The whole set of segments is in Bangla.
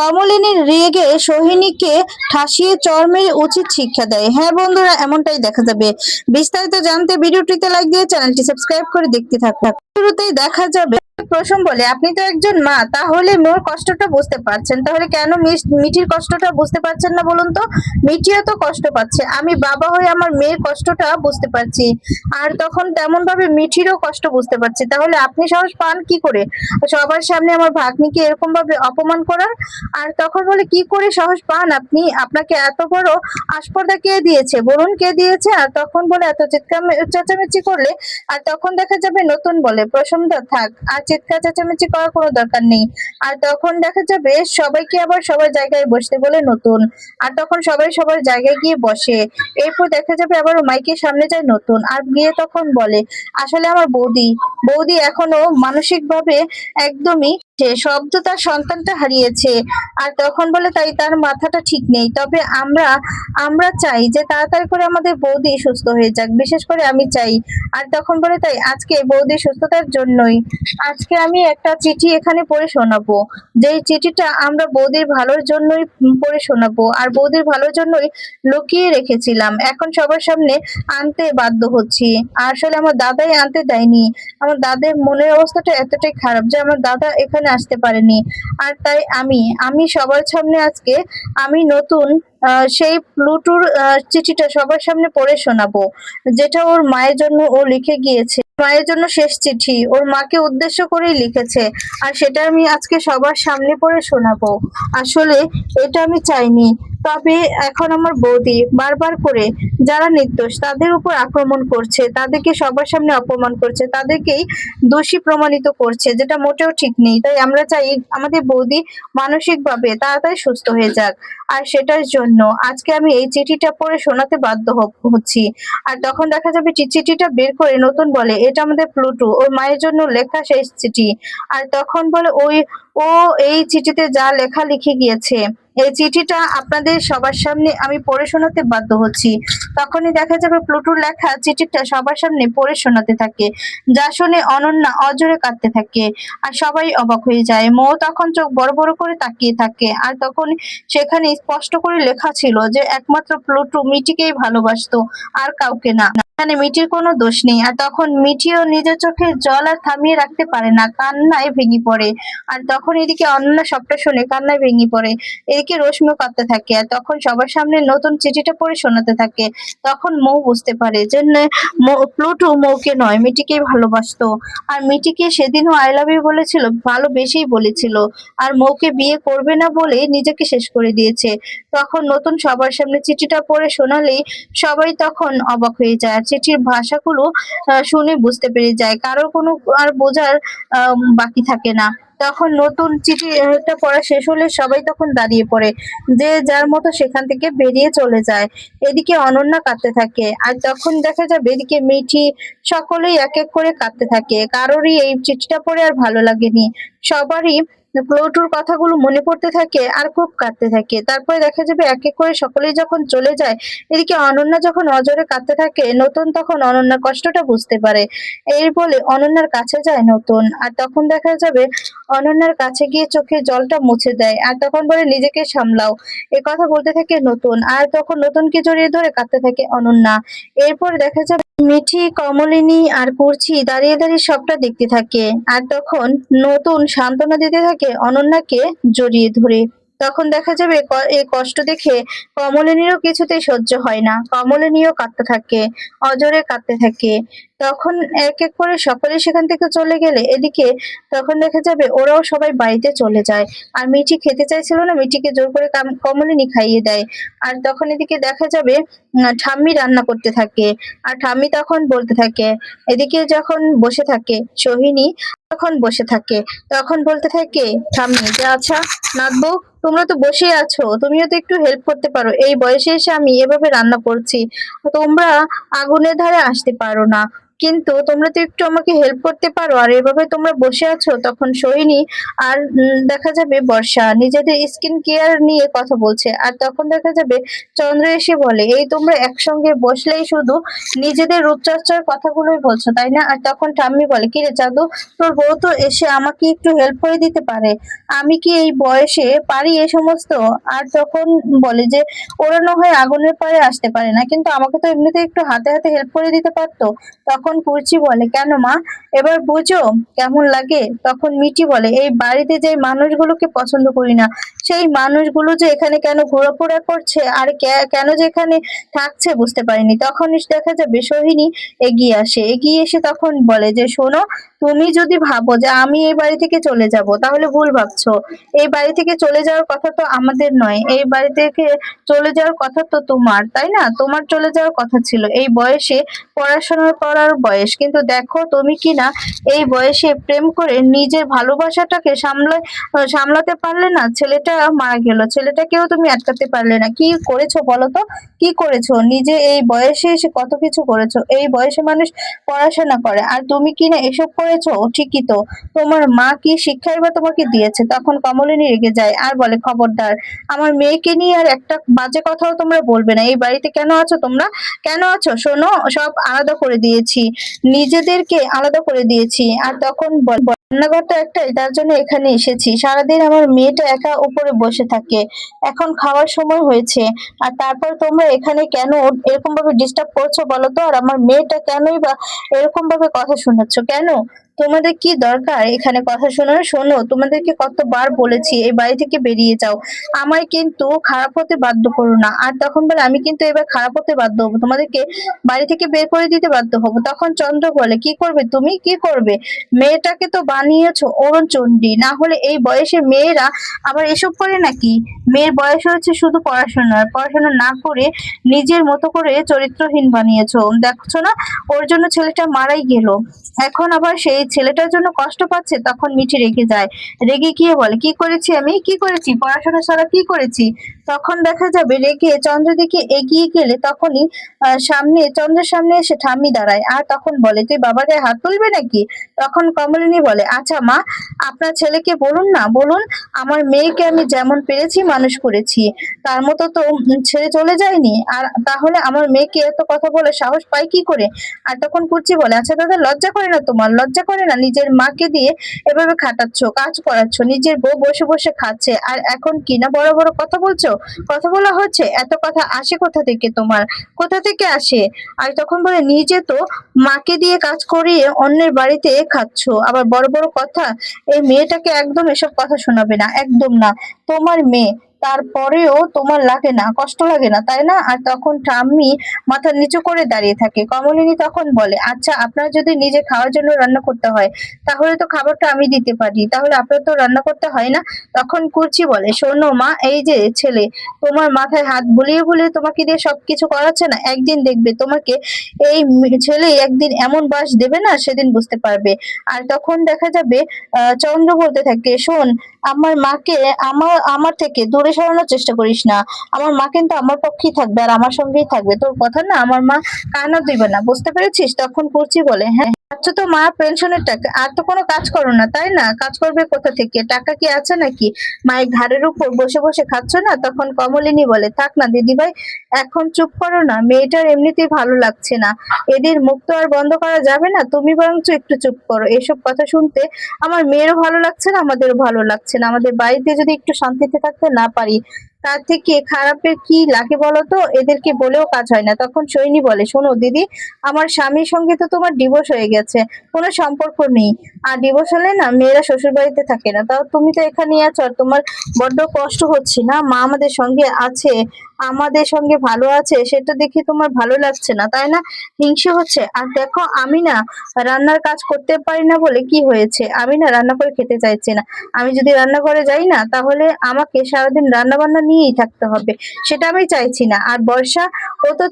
কমলিনী রেগে সোহিনীকে ঠাসিয়ে চর মেরে উচিত শিক্ষা দেয়। হ্যাঁ বন্ধুরা, এমনটাই দেখা যাবে। বিস্তারিত জানতে ভিডিওটিতে লাইক দিয়ে চ্যানেলটি সাবস্ক্রাইব করে দেখতে থাকুন। শুরুতেই দেখা যাবে প্রথম বলে, আপনি তো একজন মা, তাহলে মোর কষ্টটা বুঝতে পারছেন। তাহলে কেন মিঠির কষ্টটা বুঝতে পারছেন না বলুন তো? মিঠিও তো কষ্ট পাচ্ছে। আমি বাবা হয়ে আমার মেয়ের কষ্টটা বুঝতে পারছি। আর তখন তেমন ভাবে মিঠিরও কষ্ট বুঝতে পারছি। তাহলে আপনি সাহস পান কি করে? সবার সামনে আমার ভাগ্নিকে এরকম ভাবে অপমান করার? আর তখন বলে, কি করে সাহস পান আপনি? আপনাকে এত বড় আস্পর্ধা কে দিয়েছে? বলুন কে দিয়েছে? আর তখন বলে, এত চিৎকার চেঁচামেচি করলে? আর তখন দেখা যাবে নতুন বলে প্রশংসা থাক, আর চিৎকার চেঁচামেচি করার কোনো দরকার নেই। আর তখন দেখা যাবে সবাইকে আবার সবার জায়গায় বসতে বলে নতুন? আর তখন সবাই সবার জায়গায় গিয়ে বসে। এরপর দেখা যাবে আবার মাইকের সামনে যায় নতুন। আর গিয়ে তখন বলে, আসলে আমার বৌদি বৌদি এখনও মানসিকভাবে একদমই সে শব্দ তার সন্তানটা হারিয়েছে। আর তখন বলে তাই তার মাথাটা ঠিক নেই। তবে আমরা আমরা চাই যে তাড়াতাড়ি করে আমাদের বৌদি সুস্থ হয়ে যাক। বিশেষ করে আমি চাই। আর তখন বলে তাই, আজকে বৌদি সুস্থতার জন্যই। আজকে আমি একটা চিঠি এখানে পড়ে শোনাবো। যেই চিঠিটা আমরা বৌদির ভালোর জন্যই পড়ে শোনাবো। আর বৌদির ভালোর জন্যই লুকিয়ে রেখেছিলাম। এখন সবার সামনে আনতে বাধ্য হচ্ছি। আসলে আমার দাদাই আনতে দেয়নি। আমার দাদের মনের অবস্থাটা এতটাই খারাপ যে আমার দাদা এখানে আসতে পারেনি। আর তাই আমি আমি সবার সামনে আজকে আমি নতুন সেই প্লুটুর চিঠিটা সবার সামনে পড়ে শোনাবো, যেটা ওর মায়ের জন্য ও লিখে গিয়েছে। মায়ের জন্য শেষ চিঠি। ওর মাকে উদ্দেশ্য করেই লিখেছে। আর সেটা আমি আজকে সবার সামনে পড়ে শোনাবো। আসলে এটা আমি চাইনি। তবে এখন আমার বৌদি বারবার করে, যারা নির্দোষ, তাদের উপর আক্রমণ করছে, তাদেরকে সবার সামনে অপমান করছে, তাদেরকেই দোষী প্রমাণিত করছে, যেটা মোটেও ঠিক নেই। তাই আমরা চাই আমাদের বৌদি মানসিকভাবে তাড়াতাড়ি সুস্থ হয়ে যাক। আর সেটার জন্য আজকে আমি এই চিঠিটা পড়ে শোনাতে বাধ্য হচ্ছি। আর তখন দেখা যাবে চিঠিটা বের করে নতুন বলে এটা আমাদের প্লুটো ওর মায়ের জন্য লেখা শেষ চিঠি। আর তখন বলে ওই ও এই চিঠিতে যা লেখা লিখে গিয়েছে। এই চিঠিটা আপনাদের সবার সামনে আমি পড়ে শোনাতে বাধ্য হচ্ছি। তখনই দেখা যাবে প্লুটুর লেখা চিঠিটা সবার সামনে পড়ে শোনাতে থাকে, যা শুনে অনন্যা অজরে কাঁদতে থাকে আর সবাই অবাক হয়ে যায়। মো তখন চোখ বড় বড় করে তাকিয়ে থাকে আর তখন সেখানে স্পষ্ট করে লেখা ছিল যে একমাত্র প্লুটু মিটিকেই ভালোবাসতো আর কাউকে না। এখানে মিটির কোনো দোষ নেই আর তখন মিটিও নিজের চোখে জল আর থামিয়ে রাখতে পারে না, কান্নায় ভেঙে পড়ে। আর তখন এদিকে অনন্যা সবটা শুনে কান্নায় ভেঙে পড়ে। এদিকে রশ্মিও কাঁদতে থাকে আর তখন সবার সামনে নতুন চিঠিটা পড়ে শোনাতে থাকে। তখন মৌ বুঝতে পারে যে প্লুটু মৌকে নয়, মিটিকেই ভালোবাসতো। আর মিটিকে সেদিনও আই লাভ ইউ বলেছিল, ভালোবেসেই বলেছিল। আর মৌকে বিয়ে করবে না বলে নিজেকে শেষ করে দিয়েছে। তখন নতুন সবার সামনে চিঠিটা পড়ে শোনালেই সবাই তখন অবাক হয়ে যায়। আর চিঠির ভাষাগুলো শুনে বুঝতে পেরে যায়। কারোর কোনো আর বোঝার বাকি থাকে না। তখন নতুন চিঠিটা পড়া শেষ হলে সবাই তখন দাঁড়িয়ে পড়ে। যে যার মতো সেখান থেকে বেরিয়ে চলে যায়। এদিকে অনন্যা কাঁদতে থাকে। আর তখন দেখা যাবে এদিকে মিঠি সকলেই এক এক করে কাঁদতে থাকে। কারোরই এই চিঠিটা পড়ে আর ভালো লাগেনি। সবারই প্লুটুর কথাগুলো মনে পড়তে থাকে আর খুব কাঁদতে থাকে। তারপরে দেখা যাবে এক এক করে সকলেই যখন চলে যায়, এদিকে অনন্যা যখন অজরে কাঁদতে থাকে, নতুন তখন অনন্যার কষ্টটা বুঝতে পারে। এই বলে অনন্যার কাছে যায় নতুন। আর তখন দেখা যাবে অনন্যার কাছে গিয়ে চোখে জলটা মুছে দেয় আর তখন বলে, নিজেকে সামলাও। এ কথা বলতে থাকে নতুন। আর তখন নতুনকে জড়িয়ে ধরে কাঁদতে থাকে অনন্যা। এরপর দেখা যাবে মিঠি, কমলিনী আর কুর্চি দাঁড়িয়ে দাঁড়িয়ে সবটা দেখতে থাকে। আর তখন নতুন সান্ত্বনা দিতে থাকে অনন্যাকে জড়িয়ে ধরে। তখন দেখা যাবে এই কষ্ট দেখে কমলিনীরও কিছুতেই সহ্য হয় না। কমলিনীও কাঁদতে থাকে, অজরে কাঁদতে থাকে। তখন এক এক করে সকলে সেখান থেকে চলে গেলে এদিকে তখন দেখা যাবে ওরাও সবাই বাড়িতে চলে যায়। আর মিঠি খেতে চাইছিল না, মিঠিকে জোর করে কাম- কমলিনী খাইয়ে দেয়। আর তখন এদিকে দেখা যাবে ঠাম্মি রান্না করতে থাকে। আর ঠাম্মি তখন বলতে থাকে, এদিকে যখন বসে থাকে, সোহিনী তখন বসে থাকে। তখন বলতে থাকে সামনে যে আচ্ছা নাতবউ তোমরা তো বসে আছো, তুমিও তো একটু হেল্প করতে পারো। এই বয়সে এসে আমি এভাবে রান্না করছি, তোমরা আগুনের ধারে আসতে পারো না। কিন্তু তোমরা তো একটু আমাকে হেল্প করতে পারো। আর এভাবে তোমরা বসে আছো, তখন সোহিনী আর দেখা যাবে বর্ষা নিজেদের স্কিন কেয়ার নিয়ে কথা বলছে। আর তখন দেখা যাবে চন্দ্র এসে বলে, এই তোমরা একসঙ্গে বসলেই শুধু নিজেদের রূপচর্চার কথাগুলোই বলছো, তাই না? আর তখন ঠাম্মি বলে, কি রে চাঁদু তোর বউ তো এসে আমাকে একটু হেল্প করে দিতে পারে। আমি কি এই বয়সে পারি এই সমস্ত? আর তখন বলে যে, ওরা না হয় আগুনের পাড়ে আসতে পারে না, কিন্তু আমাকে তো এমনিতে একটু হাতে হাতে হেল্প করে দিতে পারতো। তখন কুচি বলে, কেন মা? এবার বুঝো, কেমন লাগে? তখন মিটি বলে, এই বাড়িতে যে মানুষগুলোকে পছন্দ করি না, সেই মানুষগুলো যে এখানে কেন ঘোরাফোরা করছে আর কেন যে এখানে থাকছে বুঝতে পারিনি। তখন দেখা যাবে সোহিনী এগিয়ে আসে। এগিয়ে এসে তখন বলে যে, শোনো, তুমি যদি ভাবো যে আমি এই বাড়ি থেকে চলে যাব, তাহলে ভুল ভাবছ। এই বাড়ি থেকে চলে যাওয়ার কথা তো আমাদের নয়। এই বাড়ি থেকে চলে যাওয়ার কথা তো তোমার, তাই না? তোমার চলে যাওয়ার কথা ছিল। এই বয়সে পড়াশোনা করার বয়স। কিন্তু দেখো তুমি কি না এই বয়সে প্রেম করে নিজের ভালোবাসাটাকে সামলা, সামলাতে পারলে না ছেলেটা মারা গেল। ছেলেটাকেও তুমি আটকাতে পারলে না। কি করেছ বলো তো? কি করেছ? নিজে এই বয়সে এসে কত কিছু করেছ? এই বয়সে মানুষ পড়াশোনা করে। আর তুমি কি না এসব করেছ? ঠিকই তো। তোমার মা কি শিক্ষাই বা তোমাকে দিয়েছে? তখন কমলিনী রেগে যায় আর বলে, খবরদার, আমার মেয়েকে নিয়ে আর একটা বাজে কথাও তোমরা বলবে না। এই বাড়িতে কেন আছো তোমরা? কেন আছো? শোনো, সব আলাদা করে দিয়েছি। নিজেদেরকে আলাদা করে দিয়েছি। আর তখন রান্নাঘর তো একটাই, তার জন্য এখানে এসেছি। সারাদিন আমার মেয়েটা একা উপরে বসে থাকে। এখন খাওয়ার সময় হয়েছে। আর তারপর তোমরা এখানে কেন এরকম ভাবে ডিস্টার্ব করছ বলো তো? আর আমার মেয়েটা কেনই বা এরকম ভাবে কথা শোনাচ্ছ কেন? তোমাদের কি দরকার? এখানে কথা শোনার শোনো, তোমাদেরকে কতবার বলেছি, এই বাড়ি থেকে বেরিয়ে যাও। আমায় কিন্তু খারাপ হতে বাধ্য করো না। আর তখন বলে, আমি কিন্তু এবার খারাপ হতে বাধ্য হব। তোমাদেরকে বাড়ি থেকে বের করে দিতে বাধ্য হব। তখন চন্দ্র বলে, কি করবে তুমি? কি করবে? মেয়েটাকে তো বানিয়েছো, অরুণ চণ্ডী। না হলে এই বয়সে মেয়েরা আবার এসব করে নাকি? মেয়ের বয়স হচ্ছে শুধু পড়াশোনার। পড়াশোনা না করে নিজের মতো করে চরিত্রহীন বানিয়েছো। দেখছ না? ওর জন্য ছেলেটা মারাই গেল। এখন আবার সেই ছেলেটার জন্য কষ্ট পাচ্ছে তখন মিঠি রেগে যায়। রেগে গিয়ে বলে, কি করেছি আমি? কি করেছি? পড়াশোনা ছাড়া কি করেছি? তখন দেখা যাবে রেগে চন্দ্র দিকে এগিয়ে গেলে তখনই সামনে, চন্দ্রের সামনে এসে ঠাম্মি দাঁড়ায় আর তখন বলে, তুই বাবার গায়ে হাত তুলবে নাকি? তখন কমলিনী বলে আচ্ছা মা, আপনার ছেলেকে বলুন না, বলুন, আমার মেয়েকে আমি যেমন পেরেছি, মানুষ করেছি। তার মতো তো ছেড়ে চলে যায়নি। আর তাহলে আমার মেয়েকে এত কথা বলে সাহস পাই কি করে? আর তখন কুচি বলে আচ্ছা দাদা, লজ্জা করে না তোমার? লজ্জা করে না, নিজের মাকে দিয়ে এভাবে খাটাচ্ছ, কাজ করাচ্ছ, নিজের বউ বসে বসে খাচ্ছে, আর এখন কি না বড় বড় কথা বলছো? কথা বলা হচ্ছে, এত কথা আসে কোথা থেকে তোমার? কোথা থেকে আসে? আর তখন বলে নিজে তো মাকে দিয়ে কাজ করিয়ে অন্যের বাড়িতে খাচ্ছ, আবার বড় বড় কথা, এই মেয়েটাকে একদম এসব কথা শোনাবে না, একদম না। তোমার মেয়ে তারপরেও তোমার লাগে না, কষ্ট লাগে না, তাই না? আর তখন ঠাম্মি মাথা নিচু করে দাঁড়িয়ে থাকে। কমলিনী তখন বলে আচ্ছা আপনার যদি নিজে খাওয়ার জন্য রান্না করতে হয়, তাহলে তো খাবারটা আমি দিতে পারি। তাহলে আপনার তো রান্না করতে হয় না? তখন কুচি বলে, শোনো মা, এই যে ছেলে, তোমার মাথায় হাত বুলিয়ে বুলিয়ে তোমাকে দিয়ে সবকিছু করাচ্ছে না? একদিন দেখবে তোমাকে এই ছেলে একদিন এমন বাস দেবে না, সেদিন বুঝতে পারবে। আর তখন দেখা যাবে চন্দ্র বলতে থাকে, শোন, আমার মাকে, আমার আমার থেকে দূরে সরানোর চেষ্টা করিস না। আমার মা কিন্তু আমার পক্ষেই থাকবে আর আমার সঙ্গেই থাকবে। তোর কথা না, আমার মা কানা দিবে না। বুঝতে পেরেছিস? তখন কুচি বলে হ্যাঁ। আচ্ছা তো মা, পেনশনের টাকা, আর তো কোনো কাজ করো না, তাই না? কাজ করবে কোথা থেকে? টাকা কি আছে নাকি? মায়ের ঘাড়ের উপর বসে বসে খাচ্ছ না? তখন কমলিনী বলে, থাক না দিদি ভাই, এখন চুপ করো না। মেয়েটার এমনিতেই ভালো লাগছে না। এদের মুখ তো আর বন্ধ করা যাবে না। তুমি বরঞ্চ একটু চুপ করো। এসব কথা শুনতে আমার মেয়েরও ভালো লাগছে না, আমাদেরও ভালো লাগছে না। আমাদের বাড়িতে যদি একটু শান্তিতে থাকতে না পারি তার থেকে খারাপের কি লাগে বলতো? এদেরকে বলেও কাজ হয় না। তখন সৈনী বলে, শোনো দিদি, আমার স্বামীর সঙ্গে তো তোমার ডিভোর্স হয়ে গেছে। কোনো সম্পর্ক নেই। আর ডিভোর্স হলে না, মেয়েরা শ্বশুর বাড়িতে থাকে না। তাও তুমি তো এখানে আছো, আর তোমার বড্ড কষ্ট হচ্ছে না? মা আমাদের সঙ্গে আছে। আমাদের সঙ্গে ভালো আছে, সেটা দেখে তোমার ভালো লাগছে না, তাই না? হিংসে হচ্ছে। আর দেখো, আমি না রান্নার কাজ করতে পারি না বলে কি হয়েছে? আমি না রান্না করে খেতে চাইছি না। আমি যদি রান্নাঘরে যাই না, তাহলে আমাকে সারাদিন রান্না বান্না নিয়েই থাকতে হবে। সেটা আমি চাইছি না। আর বর্ষা, ও তো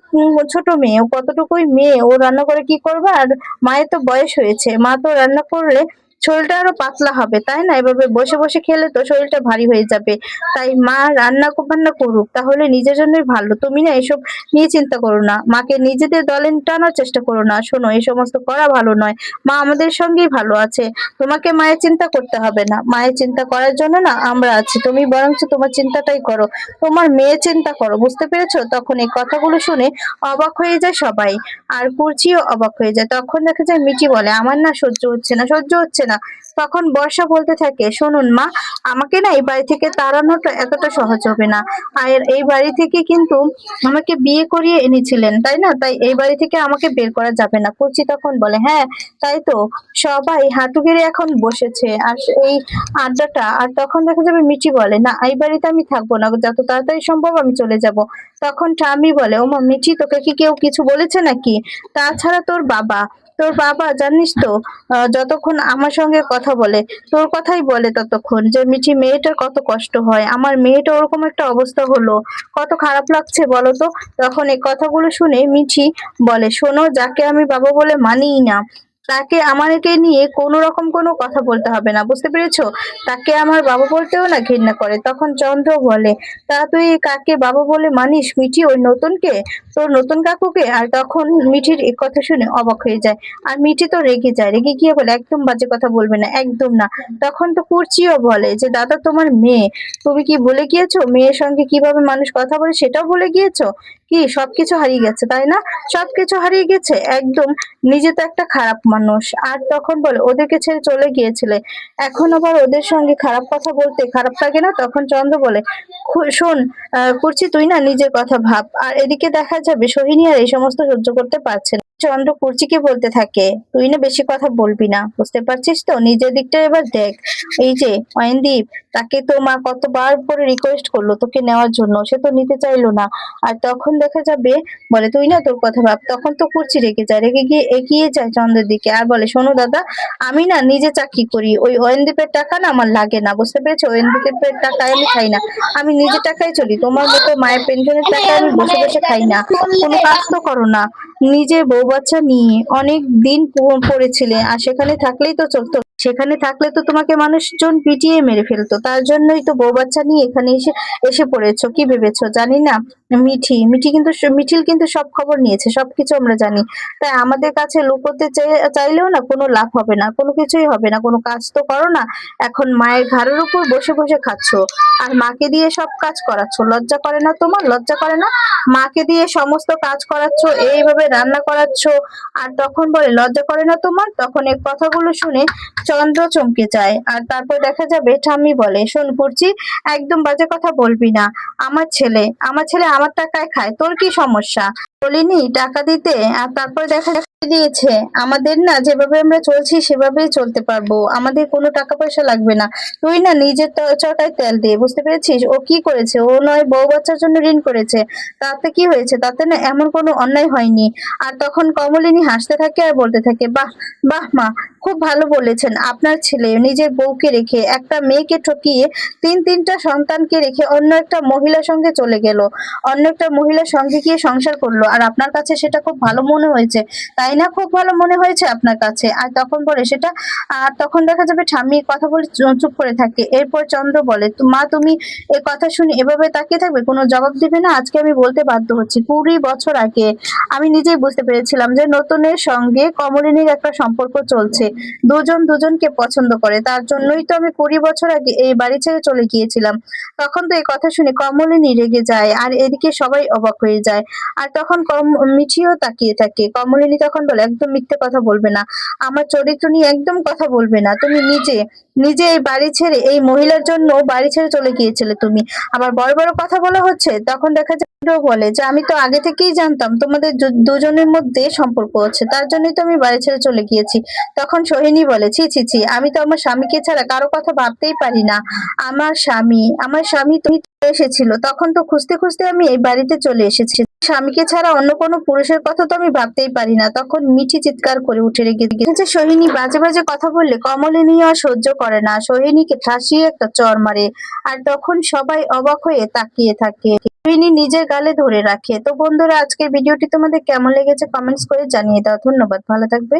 ছোট মেয়ে, ও কতটুকুই মেয়ে, ও রান্না করে কি করবে? আর মায়ের তো বয়স হয়েছে। মা তো রান্না করলে শরীরটা আরও পাতলা হবে, তাই না? এভাবে বসে বসে খেলে তো শরীরটা ভারী হয়ে যাবে। তাই মা রান্না বান্না করুক, তাহলে নিজের জন্যই ভালো। তুমি না এসব নিয়ে চিন্তা করো না। মাকে নিজেদের দলে টানার চেষ্টা করো না। শোনো এই সমস্ত করা ভালো নয়। মা আমাদের সঙ্গেই ভালো আছে। তোমাকে মায়ের চিন্তা করতে হবে না। মায়ের চিন্তা করার জন্য না আমরা আছি। তুমি বরঞ্চ তোমার চিন্তাটাই করো। তোমার মেয়ে চিন্তা করো, বুঝতে পেরেছ? তখন এই কথাগুলো শুনে অবাক হয়ে যায় সবাই। আর কুর্চিও অবাক হয়ে যায়। তখন দেখা যায় মিটি বলে, আমার না সহ্য হচ্ছে না, সহ্য হচ্ছে না। তখন বর্ষা বলতে থাকে, শুনুন মা, আমাকে না এই বাড়ি থেকে তাড়ানোটা এতটা সহজ হবে না। আর এই বাড়ি থেকে কিন্তু আমাকে বিয়ে করিয়ে এনেছিলেন, তাই না? তাই এই বাড়ি থেকে আমাকে বের করা যাবে না। কুচি তখন বলে হ্যাঁ তাই তো। সবাই হাঁটু গেড়ে এখন বসেছে। আর এই আড্ডাটা, আর তখন দেখা যাবে মিটি বলে, না, এই বাড়িতে আমি থাকব না। যত তাড়াতাড়ি সম্ভব আমি চলে যাব। তখন টামি বলে, ওমা মিটি তোকে কি কেউ কিছু বলেছে নাকি? তাছাড়া তোর বাবা তোর বাবা জানিস তো যতক্ষণ আমার সঙ্গে কথা বলে, তোর কথাই বলে ততক্ষণ যে মিঠি মেয়েটার কত কষ্ট হয়। আমার মেয়েটা ওরকম একটা অবস্থা হলো। কত খারাপ লাগছে বলো তো? তখন এই কথাগুলো শুনে মিঠি বলে, শোনো, যাকে আমি বাবা বলে মানিই না। তাকে আমাকে নিয়ে কোনো রকম কোনো কথা বলতে হবে না, বুঝতে পেরেছ? তাকে আমার বাবা বলতেও না ঘৃণা করে। তখন চন্দ্র বলে, তা তুই কাকে বাবা বলে মানিস মিঠি ওই নতুনকে? তোর নতুন কাকুকে? আর তখন মিঠির এই কথা শুনে অবাক হয়ে যায়। আর মিঠি তো রেগে যায়। রেগে গিয়ে বলে, একদম বাজে কথা বলবে না, একদম না। তখন তো কুর্চিও বলে যে, দাদা তোমার মেয়ে, তুমি কি ভুলে গিয়েছো? মেয়ের সঙ্গে কীভাবে মানুষ কথা বলে সেটাও ভুলে গিয়েছো? কি সবকিছু হারিয়ে গেছে, তাই না? সবকিছু হারিয়ে গেছে, একদম। নিজে তো একটা খারাপ মানুষ। আর তখন বলে, ওদেরকে ছেড়ে চলে গিয়েছিলে। এখন আবার ওদের সঙ্গে খারাপ কথা বলতে খারাপ লাগে না? তখন চন্দ্র বলে শোন করছি তুই না নিজের কথা ভাব। আর এদিকে দেখা যাবে, সোহিনী আর এই সমস্ত সহ্য করতে পারছে না। চন্দ্র কুর্চিকে বলতে থাকে, তুই না বেশি কথা বলবি না, বুঝতে পারছিস তো? নিজের দিকটা এবার দেখ। এই যে, অয়নদীপ, তাকে তো মা কতবার করে রিকোয়েস্ট করল তোকে নেওয়ার জন্য, সে তো নিতে চাইলো না। আর তখন দেখা যাবে, বলে, তুই না তোর কথা ভাব। তখন তো কুর্চি রেগে যায়, রেগে গিয়ে এগিয়ে যায় চন্দ্রের দিকে আর বলে, শোনো দাদা, আমি না নিজে চাকরি করি, ওই অয়নদীপের টাকা না আমার লাগে না, বুঝতে পেরেছ? অয়নদীপের টাকায় আমি খাই না, আমি নিজে টাকায় চলি, তোমার মতো মায়ের পেনশনের টাকা আমি বসে বসে খাই না, কোনো কাজ তো করো না। নিজের বউ বাচ্চা নিয়ে অনেক দিন পড়েছিলেন পড়েছিলে আর সেখানে থাকলেই তো চলতো। সেখানে থাকলে তো তোমাকে মানুষজন পিটিয়ে মেরে ফেলতো। তার জন্যই তো বউ বাচ্চা নিয়ে এখানে এসে এসে পড়েছো, কি ভেবেছো? জানি না। মিঠি মিঠি কিন্তু মিঠিল কিন্তু সব খবর নিয়েছে, সবকিছু আমরা জানি। তাই আমাদের কাছে লুকোতে চাই- চাইলেও না কোনো লাভ হবে না, কোনো কিছুই হবে না, কোনো কাজ তো করো না। এখন মায়ের ঘাড়ের উপর বসে বসে খাচ্ছো। আর মাকে দিয়ে সব কাজ করাচ্ছ। লজ্জা করে না তোমার? লজ্জা করে না? মাকে দিয়ে সমস্ত কাজ করাচ্ছ, এইভাবে রান্না করাচ্ছ, আর তখন বলে, লজ্জা করে না তোমার? তখন এই কথাগুলো শুনে চন্দ্র চমকে যায়। আর তারপর দেখা যাবে ঠাম্মি বলে, শোন করছি একদম বাজে কথা বলবি না। আমার ছেলে আমার ছেলে আমার টাকায় খায়, তোর কি সমস্যা? বলিনি, টাকা দিতে। আর তারপর দেখা দিয়েছে, আমাদের না যেভাবে আমরা চলছি সেভাবেই চলতে পারব। আমাদের কোনো টাকা পয়সা লাগবে না। তুই না নিজের চটায় তেল দিয়ে বুঝতে পেরেছিস? ও কি করেছে? ও নয় বউ বাচ্চার জন্য ঋণ করেছে। তাতে কি হয়েছে? তাতে না এমন কোনো অন্যায় হয়নি। আর তখন কমলিনী হাসতে থাকে আর বলতে থাকে, বাহ বাহ মা, খুব ভালো বলেছেন। আপনার ছেলে নিজের বউকে রেখে একটা মেয়েকে ঠকিয়ে তিন তিনটা সন্তানকে রেখে অন্য একটা মহিলার সঙ্গে চলে গেল। অন্য একটা মহিলার সঙ্গে গিয়ে সংসার করল। আর আপনার কাছে সেটা খুব ভালো মনে হয়েছে। তাই না খুব ভালো মনে হয়েছে আপনার কাছে? আর তখন বলে সেটা, আর তখন দেখা যাবে ঠাম্মি কথা বলে চুপ করে থাকে। এরপর চন্দ্র বলে মা, তুমি এই কথা শুনে এভাবে তাকিয়ে থাকবে? কোনো জবাব দিবে না? আজকে আমি বলতে বাধ্য হচ্ছি। কুড়ি বছর আগে আমি নিজেই বুঝতে পেরেছিলাম যে নতুনের সঙ্গে কমলিনীর একটা সম্পর্ক চলছে। দুজন দুজন দুজনকে পছন্দ করে। তার জন্যই তো আমি কুড়ি বছর আগে এই বাড়ি ছেড়ে চলে গিয়েছিলাম। তখন তো এই কথা শুনে কমলিনী রেগে যায় আর এদিকে সবাই অবাক হয়ে যায়। আর তখন কম, মিঠিও তাকিয়ে থাকে। কমলিনী তখন বলে, একদম মিথ্যে কথা বলবে না। আমার চরিত্র নিয়ে একদম কথা বলবে না। তুমি নিজে নিজে এই বাড়ি ছেড়ে, এই মহিলার জন্য বাড়ি ছেড়ে চলে গিয়েছিলে তুমি। আবার বড় বড় কথা বলা হচ্ছে, তখন দেখা যায় বলে যে, আমি তো আগে থেকেই জানতাম তোমাদের দুজনের মধ্যে সম্পর্ক আছে, তার জন্যই তো আমি বাড়ি ছেড়ে চলে গিয়েছি। তখন সোহিনী বলে, ছি ছি ছি, আমি তো আমার স্বামীকে ছাড়া কারও কথা ভাবতেই পারি না। আমার স্বামী আমার স্বামী তুমি এসেছিল, তখন তো খুঁজতে খুঁজতে আমি এই বাড়িতে চলে এসেছি। স্বামীকে ছাড়া অন্য কোনো পুরুষের কথা তো আমি ভাবতেই পারি না। তখন মিঠি চিৎকার করে উঠে রেখে গেছে, সোহিনী, বাজে বাজে কথা বললে কমলে নিয়ে আর সহ্য করে না। সোহিনীকে ঠাসিয়ে একটা চর মারে আর তখন সবাই অবাক হয়ে তাকিয়ে থাকে। সোহিনী নিজের গালে ধরে রাখে। তো বন্ধুরা, আজকের ভিডিওটি তোমাদের কেমন লেগেছে কমেন্টস করে জানিয়ে দাও। ধন্যবাদ। ভালো থাকবে